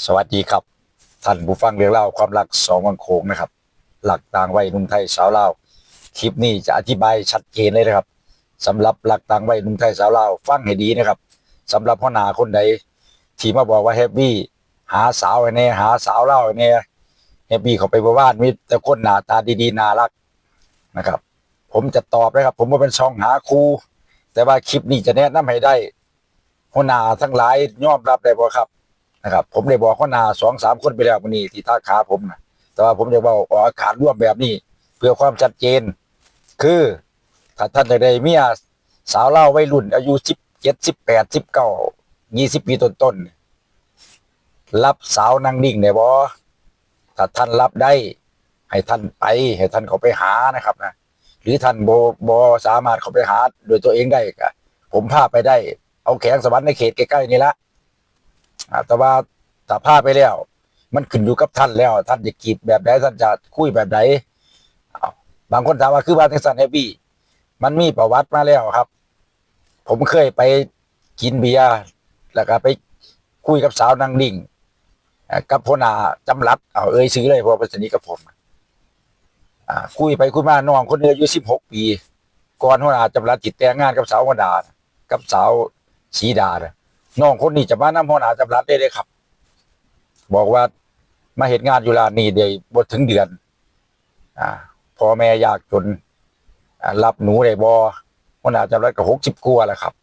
สวัสดีครับ ท่านผู้ฟังเรื่องเล่าวความรักสองวังโขงนะครับ หลักต่างไว้หนุ่มไทยสาวลาวคลิปนี้จะอธิบายชัดเจนเลยนะครับสำหรับหลักต่างไว้หนุ่มไทยสาวลาวฟังให้ดีนะครับสำหรับพ่อหนาคนใดที่มาบอกว่าแฮปปี้หาสาวให้แน่หาสาวเล่าวให้แน่แฮปปี้เขาไปบ้านมีแต่คนหน้าตาดีๆน่ารักนะครับ ผมจะตอบนะครับ ผมว่าเป็นช่องหาครูแต่ว่าคลิปนี้จะแนะนำให้ได้หัวหน้าทั้งหลายยอมรับได้บ่ครับ นะครับผมได้บอกข้อนาสองสามคนไปแล้ววันนี้ที่ท่าขาผมนะแต่ว่าผมจะบอกออกอากาศร่วมแบบนี้ เพื่อความชัดเจน คือถ้าท่านใดมีสาวเล่าวัยรุ่น อายุสิบเจ็ดสิบแปดสิบเก้ายี่สิบปีต้นๆรับสาวนางนิ่งได้บ่ถ้าท่านรับได้ ให้ท่านไป ให้ท่านเขาไปหานะครับนะหรือท่านโบบสามารถเขาไปหาโดยตัวเองได้ก็ผมพาไปได้ เอาแขงสวรรค์ในเขตใกล้ๆนี่ละ อ่าแต่ว่าถ้าพาไปแล้ว มันขึ้นอยู่กับท่านแล้ว ท่านจะกีบแบบใดท่านจะคุยแบบใดอ้าวบางคนถามว่าคือว่าทังสันแฮปปี้มันมีประวัติมาแล้วครับ ผมเคยไปกินเบียร์แล้วก็ไปคุยกับสาวนางดิ่งกับพนาจำรัดเอาเอ่ยซื้อเลยพราะเป็นสนิทกับผมคุยไปคุยมาน้องคนนี้อายุสิบหกปี ก่อนพนาจำรัดจิตแต่งงานกับสาววดา กับสาวสีดานะ น้องคนนี้จะมาน้ำหัวหน้าจำรัดได้เลยครับ บอกว่ามาเหตุงานอยู่ร้านนี้เดี๋ยวบถึงเดือน อ่าพ่อแม่ยากจนรับหนูได้บอหัวหน้าจำรัดก็หกสิบกว่าแล้วครับ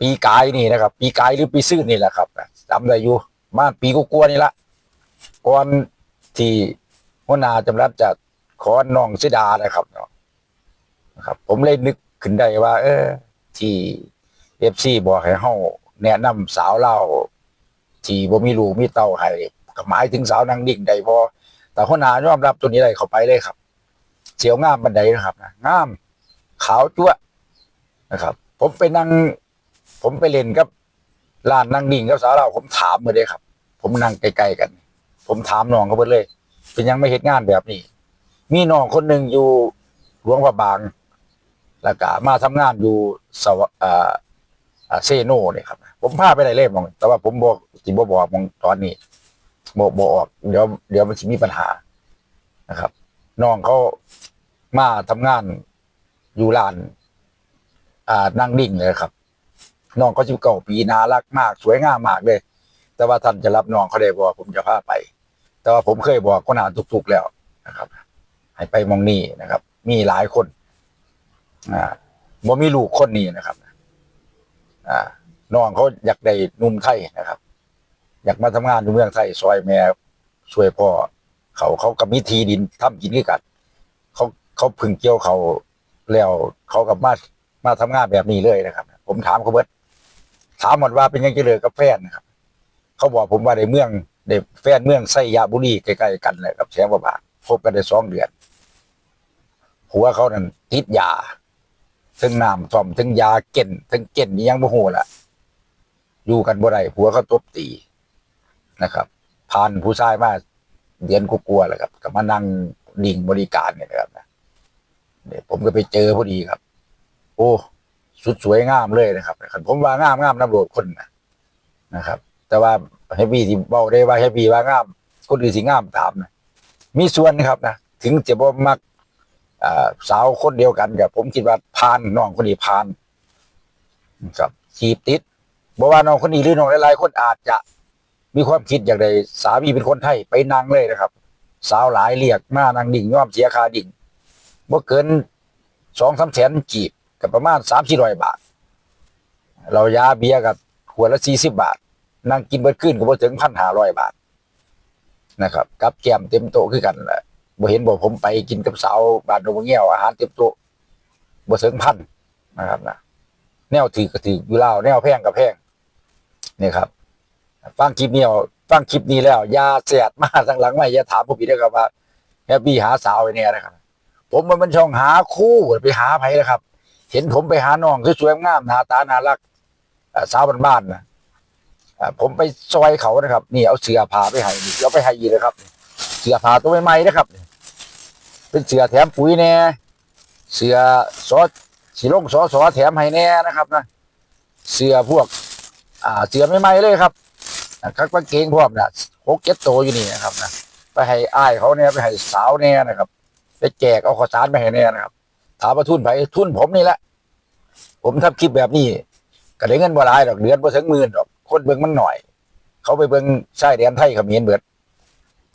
ปีกายนี่นะครับ ปีกายหรือปีซื่อนี่แหละครับจำได้อยู่มาปีกกลัวนี่ละก่อนที่หัวหน้าจำรัดจะขอน้องสิดานะครับเนาะนะครับ ผมเลยนึกขึ้นได้ว่า เออ ที่เอฟซีบอกให้เฮา แนะนำสาวเล่าที่บ่มีลูกมีเต้าให้ก็หมายถึงสาวนางดิ่งได้บ่แต่หัวหน้ายอมรับตัวนี้ได้เข้าไปเลยครับ เสียวงามบันไดนะครับนะงาม ขาวจั๊วนะครับ ผมไปนั่ง ผมไปเล่นกับร้านนางดิ่งกับสาวเล่าผมถามมาเลยครับ ผมนั่งใกล้ๆกัน ผมถามน้องเขาเบิดเลย เป็นยังไม่เฮ็ดงานแบบนี้ มีน้องคนหนึ่งอยู่หลวงพระบางแล้วก็มาทำงานอยู่สวอ่า เซโนเนี่ยครับ ผมพาไปได้เลยมองแต่ว่าผมบอกจิบบอกมองตอนนี้บอกบอกออกเดี๋ยวเดี๋ยวมันจะมีปัญหานะครับน้องเขามาทำงานอยู่ร้าน อ่านั่งดิ่งเลยครับน้องเขาชิบเก่าปีน่ารักมาก สวยงามมากเลย แต่ว่าท่านจะรับน้องเขาได้บอกผมจะพาไป แต่ว่าผมเคยบอกคนานทุกๆแล้วนะครับให้ไปมองนี่นะครับ มีหลายคน อ่าบ่มีลูกคนนี้นะครับ อ่าน้องเขาอยากได้นุ่มไทยนะครับ อยากมาทำงานอยู่เมืองไทยซอยแม่ช่วยพ่อเขาเขากับมีทีดินทำกินด้วยกันเขาเขาพึ่งเกี่ยวเขาแล้วเขากับมามาทำงานแบบนี้เลยนะครับ ผมถามเขาเบิดถามหมดว่าเป็นยังไงเลยกับแฟนนะครับ เขาบอกผมว่าในเมืองในแฟนเมืองไสยาบุรีใกล้ๆกันเลยกับแสงประบาพบกันได้สองเดือนหัวเขานั่นติดยา ทั้งน้ำท่อมทั้งยาเก่นทั้งเก่นนี่ยังบ่ฮู้ละอยู่กันบ่ได้ผัวเขาตบตีนะครับผ่านผู้ชายมาเดือนกลัวๆแหละครับก็มานั่งดิ่งบริการเนี่ยนะครับนะเนี่ยผมก็ไปเจอพอดีครับ โอ้สุดสวยงามเลยนะครับคันผมว่างามงามน้ำโหลดคนนะนะครับ แต่ว่าให้พี่ที่เบ้าได้ว่าให้พี่ว่างามคนอื่นสิงามตามนะมีส่วนนะครับนะถึงจะบ่มัก สาวคนเดียวกันกับผมคิดว่าพานน้องคนนี้พานครับจีบติดบอกว่าน้องคนนี้หรือน้องหลายๆคนอาจจะมีความคิดอย่างไรสามีเป็นคนไทยไปนั่งเลยนะครับ สาวหลายเรียกมานางดิ่งย่อมเสียคาดิ่งบ่เกินสองสามแสนจีบกับประมาณสามสี่ร้อยบาท เรายาเบียกับขวดละสี่สิบบาทนั่งกินเบิดขึ้นก็บ่ถึงพันห้าร้อยบาทนะครับ กับแก้มเต็มโต๊ะคือกันแหละ บ่เห็นบอกผมไปกินกับสาวบ้านโรงเงี้ยวอาหารเต็มโต๊ะบ่เสริงพันนะครับนะแนวถือก็ถืออยู่แล้วแนวแพงกับแพงนี่ครับฟังคลิปนี้เอาฟังคลิปนี้แล้วอย่าเสียดมาทางหลังไม่อย่าถามผมอีกนะครับว่าแฮปปี้หาสาวไว้เนี่ยนะครับ ผมมันเป็นช่องหาคู่ไปหาไผนะครับ เห็นผมไปหาน้องสวยๆงามหน้าตาน่ารักสาวบ้านๆนะผมไปซอยเขานะครับ นี่เอาเสื้อผ้าไปให้นี่เอาไปให้อีนะครับ เสื้อผ้าตัวใหม่ๆนะครับ เป็นเสือแถมปุ๋ยแน่เสือซอสีลงสอสอแถมให้แน่นะครับนะเสือพวก อ่าเสือใหม่ๆเลยครับครับกางเกงพร้อมนะหกเจ็ดตัวอยู่นี่นะครับนะไปให้อ้ายเขาเนี่ยไปให้สาวเนี่ยนะครับไปแจกเอาข้าวสารไปให้เนี่ยนะครับ ถามว่าทุนไปทุนผมนี่แหละ ผมทำคลิปแบบนี้ก็ได้เงินบ่หลายดอกเดือนบ่ถึงหมื่นดอกคนเบิ่งมันหน่อย เขาไปเบิ่งชายแดนไทยเขมรเบิด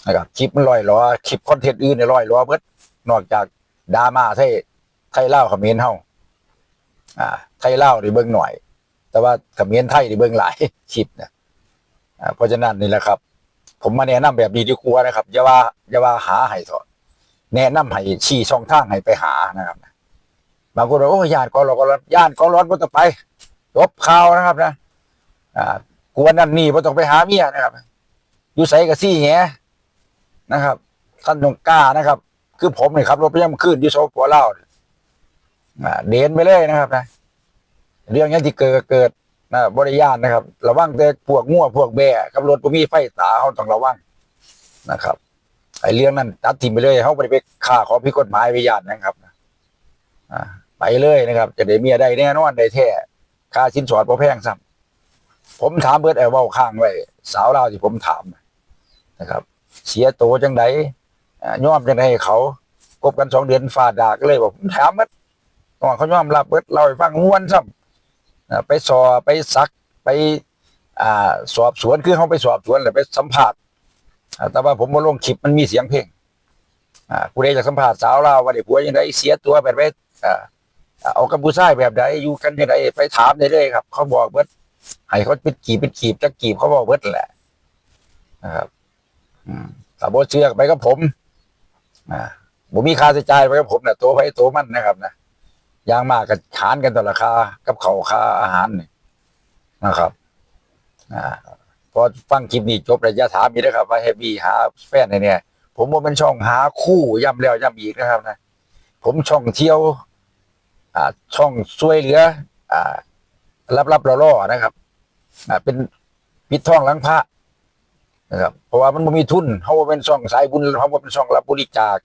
นะครับคลิปมันลอยล้อคลิปคอนเทนต์อื่นเนี่ยลอยล้อเบิดนอกจากดราม่าไทยไทยเล่าเขมรเฮาอ่า ไทยเล่าด้เบิ่งหน่อย แต่ว่าเขมรไทยด้เบิ่งหลายคลิปนะอ่าเพราะฉะนั้นนี่แหละครับ ผมมาแนะนำแบบนี้ดีกว่านะครับอย่าว่าอย่าว่าหาให้เถอะแนะนำให้ชี้ช่องทางให้ไปหานะครับบางคนบอกโอ้ยานกอร้อนกอร้อนย่านกอร้อนก็ต้องไปจบข่าวนะครับนะอ่ากวนนั่นนี่ก็ต้องไปหาเมียนะครับอยู่ใส่กับซี่แห นะครับท่านต้องกล้านะครับ คือผมเนี่ยครับรถพยายามขึ้นอยู่โซปัวเล่าเดินไปเลยนะครับนะเรื่องนี้ที่เกิดเกิดนะบริยานนะครับ ระวังแต่พวกง่วพวกแบ่กับรถบ่มีไฟตาเขาต้องระวังนะครับไอ้เรื่องนั้นตัดทิ้งไปเลยเขาไปไปฆ่าของผิกฎหมายไปยานนะครับอ่าไปเลยนะครับ จะได้เมียได้แน่นอนได้แท้ค่าชิ้นสอดพอแพงซ้ำผมถามเบิร์ดแอลเว้าข้างไว้ สาวเลาที่ผมถามนะครับ เสียโตวจังไดย่อมจังไดให้เขาคบกันสองเดือนฟาดดากเลยบอกผมถามเบิดก่อนเขาย่อมรับเบิดเราให้ฟังม้วนซ้ำไปสอบไปซักไปอ่าสอบสวนคือเขาไปสอบสวนหรือไปสัมภาษณ์แต่ว่าผมมาลงคลิปมันมีเสียงเพลงอ่าผู้ใดจะสัมภาษณ์สาวลาว่าได้ผัวยังไงเสียตัวแบบไปอ่าอ่าเอากับผู้ชาแบบใดอยู่กันยังไงไปถามได้เลยครับ เขาบอกเบิดให้เขาเป็นกีบเป็นกีบจะกีบเขาบอกเบิดแหละนะครับ ถ้าบ่เชื่อกไปกับผมอ่าบ่มีค่าใช้จ่ายไปกับผมนะตัวไปตัวมันนะครับนะอย่างมากก็ขานกันต่อราคากับเขาค่าอาหารนี่นะครับ อ่าพอฟังคลิปนี้จบระยะถามอีกนะครับ ว่าเฮฟวี่หาแฟนให้เนี่ย ผมว่าเป็นช่องหาคู่ย้ำแล้วย้ำอีกนะครับ นะ ผมช่องเที่ยว อ่า ช่องช่วยเหลือ อ่า รับรับล่อนะครับ อ่าเป็นปิดท่องหลังพระ นะครับเพราะว่ามันไม่มีทุนเขาว่าเป็นช่องสายบุญเขาว่าเป็นช่องรับบริจาค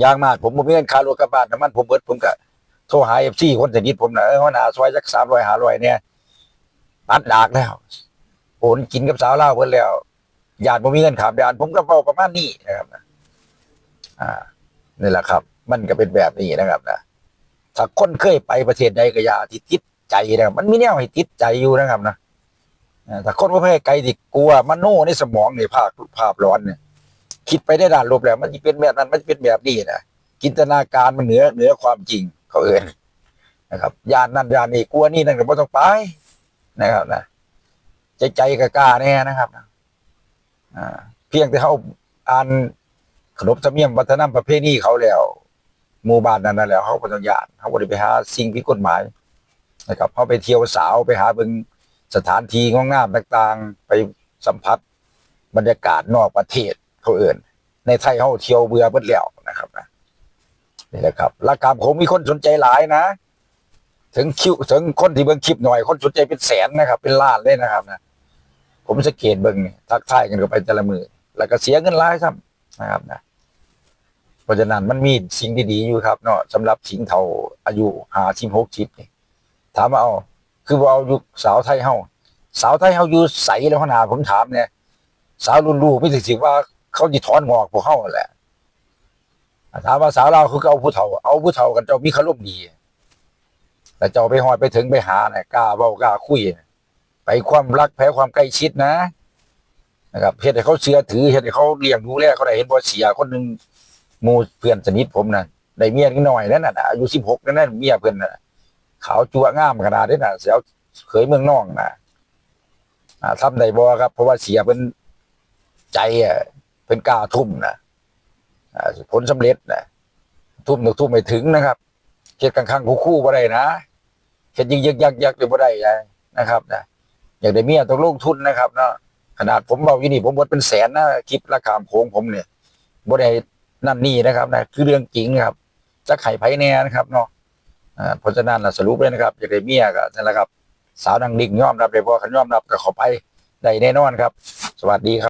อย่างมากผมบ่มีเงินค่ารถกระบะน้ำมันผมเบิดผมก็โทรหาเอฟซีคนสนิทผมนะเออหัวหน้าซอยจักสามร้อยหาร้อยเนี่ยตัดดากแล้วโอนกินกับสาวเล่าเพิ่นแล้วญาติผมมีเงินขามยานผมก็เฝ้าประมาณนี้นะครับนะอ่านี่แหละครับ มันก็เป็นแบบนี้นะครับนะถ้าคนเคยไปประเทศใดก็อย่าที่ติดใจนะครับมันมีแนวให้ติดใจอยู่นะครับนะ อ่คนว่าไปไกลที่กลัวมโนในสมองในภาพภาพร้อนเนี่ย คิดไปได้ด้านลบแล้ว มันจะเป็นแบบนั้นมันจะเป็นแบบนี้นะจินตนาการมันเหนือเหนือความจริงเขาเอ่นนะครับยานนั่นยานนี่กลัวนี่นั่นก็บ่ต้องไปนะครับนะใจใจกะกล้าแน่นะครับอ่าเพียงแต่เขาอ่านขนบธรรมเนียมวัฒนธรรมประเพณีเขาแล้วหมู่บ้านนั้นนะแล้วเขาปฏิญาณเขาบริไปหาสิ่งผิดกฎหมายนะครับเขาไปเที่ยวสาวไปหาเบิ่ง สถานที่งองามต่างๆ ไปสัมผัสบรรยากาศนอกประเทศเขาเอื่น ในไทยเขาเที่ยวเบื่อเบิดแล้วนะครับนะนี่แหละครับและกรรมคงมีคนสนใจหลายนะ ถึงคิวถึงคนที่เบิ่งคลิปหน่อย คนสนใจเป็นแสนนะครับ เป็นล้านเลยนะครับนะผมสังเกตเบิ่งทักทายกันก็ไปแต่ละมือแล้วก็เสียเงินหลายซ้ำนะครับนะเพราะฉะนั้นมันมีสิ่งดีๆอยู่ครับเนาะสำหรับสิงเทาอายุหาชิมหกชิปนี่ถามว่าเอา คือว่าเอายุคสาวไทยเฮาสาวไทยเฮาอยู่ใสแล้วขนาดผมถามเนี่ยสาวรุ่นลูกไม่ถึงสิว่าเขาจะถอนงอกพวกเขาแหละถามว่าสาวเราคือเอาผู้เฒ่า เอาผู้เฒ่ากันเจ้ามีขลุ่มดีแต่เจ้าไปหอดไปถึงไปหาเนี่ยกล้าเว้ากล้าคุยไปความรักแพ้ความใกล้ชิดนะนะครับเฮ็ดให้เขาเชื่อถือเฮ็ดให้เขาเลี้ยงดูแลเขาได้เห็นบ่เสียคนหนึ่งมูเพื่อนสนิทผมน่ะได้เมียนิดหน่อยนั่นน่ะอายุ16นั่นน่ะเมียเพิ่นน่ะ ขาวจั่วงามขนาดนี้นะเสียวเคยเมืองนอกนะอ่าทำได้บ่ครับ เพราะว่าเสียเพิ่นใจอะเพิ่นกาทุ่มนะอ่าผลสำเร็จนะทุ่มหนึกทุ่มไม่ถึงนะครับเฮ็ดกลางๆคู่ๆบ่ได้นะเฮ็ดยิกๆยักๆๆบ่ได้นะครับนะอย่ากได้เมียต้องลงทุนนะครับเนาะขนาดผมบอกอยู่นี่ผมหมดเป็นแสนนะคลิปราคามโค้งผมเนี่ยบ่ได้นั่นนี่นะครับนะคือเรื่องจริงนะครับจะไข่ไผแน่นะครับเนาะ เพราะฉะนั้นสรุปเลยนะครับอยากได้เมียก็นั่นแหละครับ สาวดังดิ่งยอมรับเด้บ่คันยอมรับก็ขอไปได้แน่นอนครับ สวัสดีครับ